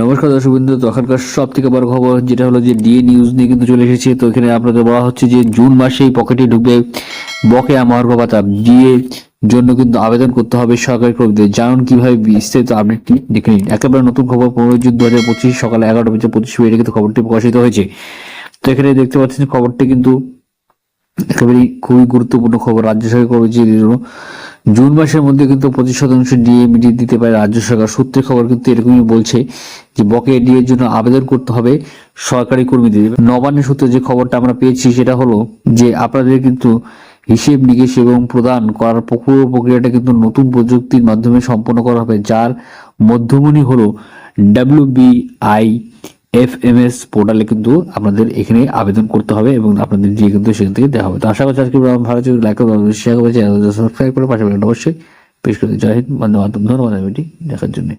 নমস্কার দর্শক বিন্দু, তো এখনকার সব থেকে বড় খবর যেটা হলো যে ডিএ নিউজ নিয়ে কিন্তু চলে এসেছে। তো এখানে আপনাদের বলা হচ্ছে যে জুন মাসেই পকেটে ঢুকবে বকেয়া মহার্ঘ ভাতা। ডিএ জন্য কিন্তু আবেদন করতে হবে সরকারি কর্মীদের। জানুন কীভাবে বিস্তারিত আপডেটটি দেখে নিন। একেবারে নতুন খবর, পনেরো জুন দু হাজার পঁচিশ সকাল এগারোটা বেজে পঁচিশ মিনিটে কিন্তু খবরটি প্রকাশিত হয়েছে। তো এখানে দেখতে পাচ্ছেন খবরটি কিন্তু একেবারেই খুবই গুরুত্বপূর্ণ খবর। রাজ্য সরকার কর্মচারীদের জন্য জুন মাসের মধ্যে কিন্তু পঁচিশ শতাংশ ডিএমিডি দিতে পারে রাজ্য সরকার। সূত্রের খবর কিন্তু এরকমই বলছে যে বকেয়া ডিএর জন্য আবেদন করতে হবে সরকারি কর্মীদের। নবান্নের সূত্রে যে খবরটা আমরা পেয়েছি সেটা হলো যে আপনাদের কিন্তু হিসেব নিকেশ এবং প্রদান করার পুরো প্রক্রিয়াটা কিন্তু নতুন প্রযুক্তির মাধ্যমে সম্পন্ন করা হবে, যার মধ্যমণি হলো ডাব্লিউবিআই এফ এম এস পোর্টালে কিন্তু আপনাদের এখানে আবেদন করতে হবে এবং আপনাদের দিয়ে কিন্তু সেখান থেকে দেওয়া হবে। তো আশা করছি আজকে ভালো ছিল লাইক করবেন। শেয়ার করবে সাবস্ক্রাইব করে পাশে অবশ্যই পেশ করে। জয় হিন্দ বন্ধু ধন্যবাদ ভিডিওটি দেখার জন্য।